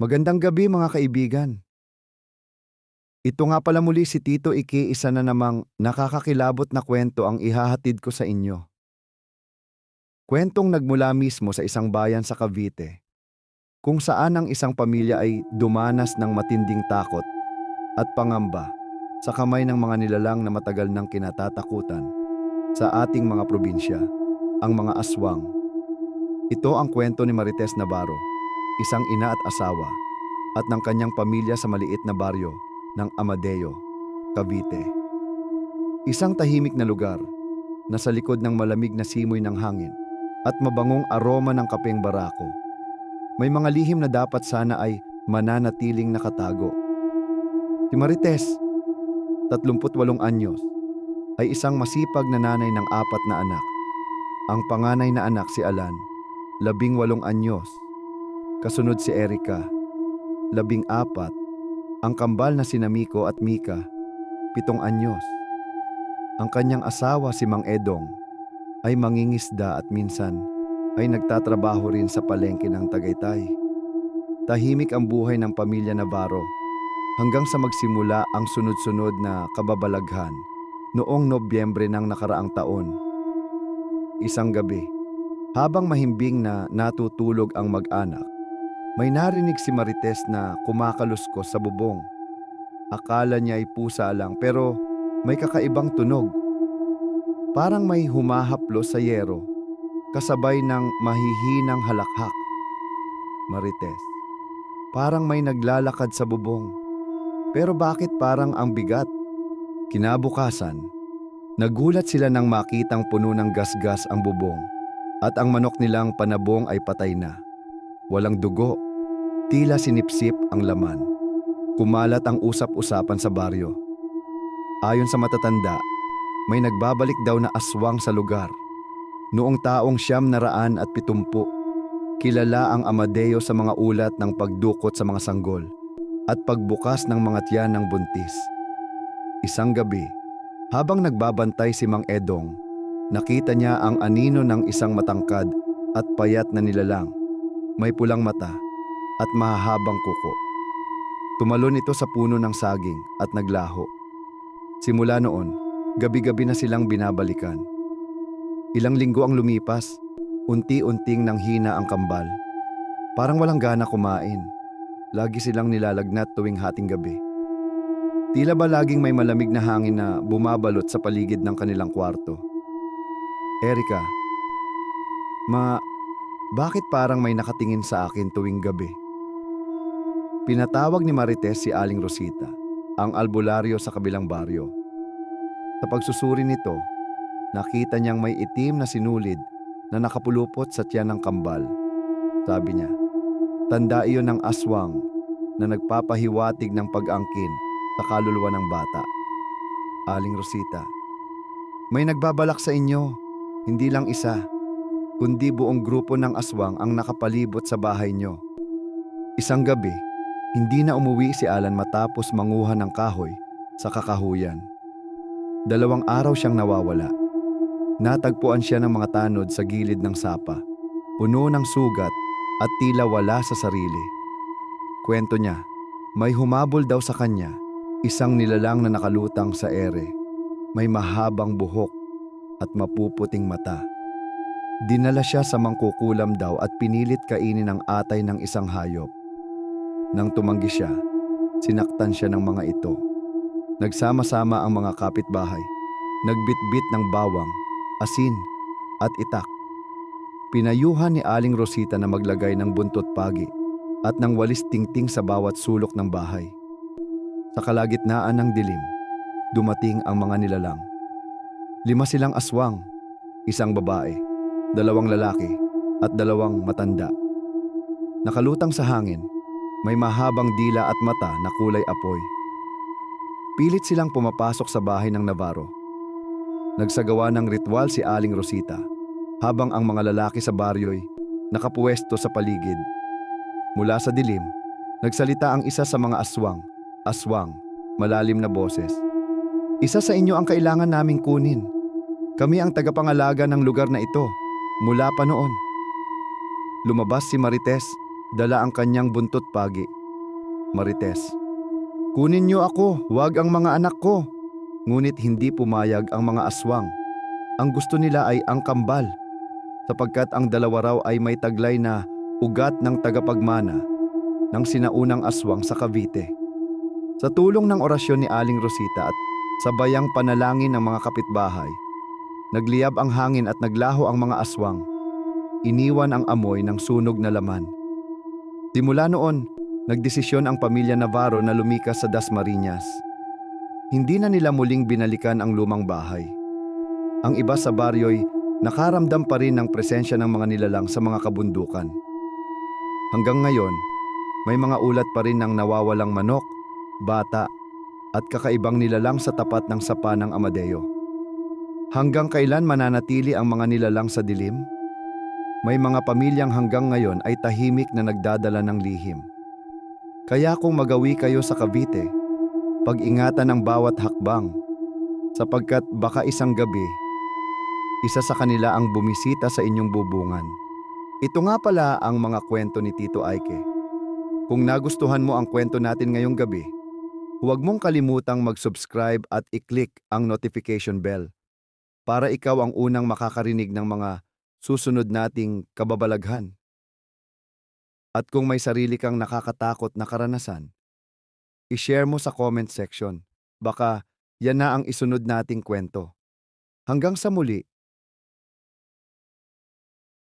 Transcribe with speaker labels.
Speaker 1: Magandang gabi mga kaibigan. Ito nga pala muli si Tito Iki isa na namang nakakakilabot na kwento ang ihahatid ko sa inyo. Kwentong nagmula mismo sa isang bayan sa Cavite, kung saan ang isang pamilya ay dumanas ng matinding takot at pangamba sa kamay ng mga nilalang na matagal nang kinatatakutan sa ating mga probinsya, ang mga aswang. Ito ang kwento ni Marites Navarro, isang ina at asawa, at ng kanyang pamilya sa maliit na baryo ng Amadeo, Cavite. Isang tahimik na lugar na sa likod ng malamig na simoy ng hangin at mabangong aroma ng kapeng barako. May mga lihim na dapat sana ay mananatiling nakatago. Si Marites, 38 anyos, ay isang masipag na nanay ng apat na anak. Ang panganay na anak si Alan, labing walong anyos. Kasunod si Erika, labing apat. Ang kambal na si Namiko at Mika, pitong anyos. Ang kanyang asawa si Mang Edong ay mangingisda at minsan ay nagtatrabaho rin sa palengke ng Tagaytay. Tahimik ang buhay ng pamilya Navarro hanggang sa magsimula ang sunod-sunod na kababalaghan noong Nobyembre ng nakaraang taon. Isang gabi, habang mahimbing na natutulog ang mag-anak, may narinig si Marites na kumakaluskos sa bubong. Akala niya ay pusa lang pero may kakaibang tunog. Parang may humahaplo sa yero, kasabay ng mahihinang halakhak. Marites, parang may naglalakad sa bubong. Pero bakit parang ang bigat? Kinabukasan, nagulat sila nang makitang puno ng gasgas ang bubong at ang manok nilang panabong ay patay na. Walang dugo, tila sinipsip ang laman. Kumalat ang usap-usapan sa baryo. Ayon sa matatanda, may nagbabalik daw na aswang sa lugar. Noong taong siyam na raan at pitumpu, kilala ang Amadeo sa mga ulat ng pagdukot sa mga sanggol at pagbukas ng mga tiyan ng buntis. Isang gabi, habang nagbabantay si Mang Edong, nakita niya ang anino ng isang matangkad at payat na nilalang. May pulang mata at mahahabang kuko. Tumalon ito sa puno ng saging at naglaho. Simula noon, gabi-gabi na silang binabalikan. Ilang linggo ang lumipas, unti-unting nang hina ang kambal. Parang walang gana kumain. Lagi silang nilalagnat tuwing hating gabi. Tila ba laging may malamig na hangin na bumabalot sa paligid ng kanilang kwarto? Erika, ma, bakit parang may nakatingin sa akin tuwing gabi? Pinatawag ni Marites si Aling Rosita, ang albularyo sa kabilang baryo. Sa pagsusuri nito, nakita niyang may itim na sinulid na nakapulupot sa tiyan ng kambal. Sabi niya, tanda iyon ng aswang na nagpapahiwatig ng pag-angkin sa kaluluwa ng bata. Aling Rosita, may nagbabalak sa inyo, hindi lang isa, kundi buong grupo ng aswang ang nakapalibot sa bahay niyo. Isang gabi, hindi na umuwi si Alan matapos manguha ng kahoy sa kakahuyan. Dalawang araw siyang nawawala. Natagpuan siya ng mga tanod sa gilid ng sapa, puno ng sugat at tila wala sa sarili. Kwento niya, may humabol daw sa kanya, isang nilalang na nakalutang sa ere. May mahabang buhok at mapuputing mata. Dinala siya sa mangkukulam daw at pinilit kainin ang atay ng isang hayop. Nang tumanggi siya, sinaktan siya ng mga ito. Nagsama-sama ang mga kapitbahay. Nagbitbit ng bawang, asin, at itak. Pinayuhan ni Aling Rosita na maglagay ng buntot pagi at ng walis tingting sa bawat sulok ng bahay. Sa kalagitnaan ng dilim, dumating ang mga nilalang. Lima silang aswang, isang babae, dalawang lalaki, at dalawang matanda. Nakalutang sa hangin, may mahabang dila at mata na kulay apoy. Pilit silang pumapasok sa bahay ng Navarro. Nagsagawa ng ritual si Aling Rosita, habang ang mga lalaki sa baryo'y nakapuwesto sa paligid. Mula sa dilim, nagsalita ang isa sa mga aswang, aswang, malalim na boses. Isa sa inyo ang kailangan naming kunin. Kami ang tagapangalaga ng lugar na ito, mula pa noon. Lumabas si Marites dala ang kanyang buntot pagi. Marites, kunin niyo ako, huwag ang mga anak ko. Ngunit hindi pumayag ang mga aswang. Ang gusto nila ay ang kambal, sapagkat ang dalawa raw ay may taglay na ugat ng tagapagmana ng sinaunang aswang sa Cavite. Sa tulong ng orasyon ni Aling Rosita at sa bayang panalangin ng mga kapitbahay, nagliyab ang hangin at naglaho ang mga aswang. Iniwan ang amoy ng sunog na laman. Simula noon, nagdesisyon ang pamilya Navarro na lumikas sa Dasmariñas. Hindi na nila muling binalikan ang lumang bahay. Ang iba sa baryo'y nakaramdam pa rin ng presensya ng mga nilalang sa mga kabundukan. Hanggang ngayon, may mga ulat pa rin ng nawawalang manok, bata, at kakaibang nilalang sa tapat ng sapa ng Amadeo. Hanggang kailan mananatili ang mga nilalang sa dilim? May mga pamilyang hanggang ngayon ay tahimik na nagdadala ng lihim. Kaya kung magawi kayo sa Cavite, pag-ingatan ang bawat hakbang, sapagkat baka isang gabi, isa sa kanila ang bumisita sa inyong bubungan. Ito nga pala ang mga kwento ni Tito Aike. Kung nagustuhan mo ang kwento natin ngayong gabi, huwag mong kalimutang mag-subscribe at i-click ang notification bell para ikaw ang unang makakarinig ng mga susunod nating kababalaghan. At kung may sarili kang nakakatakot na karanasan, i-share mo sa comment section. Baka yan na ang isunod nating kwento. Hanggang sa muli,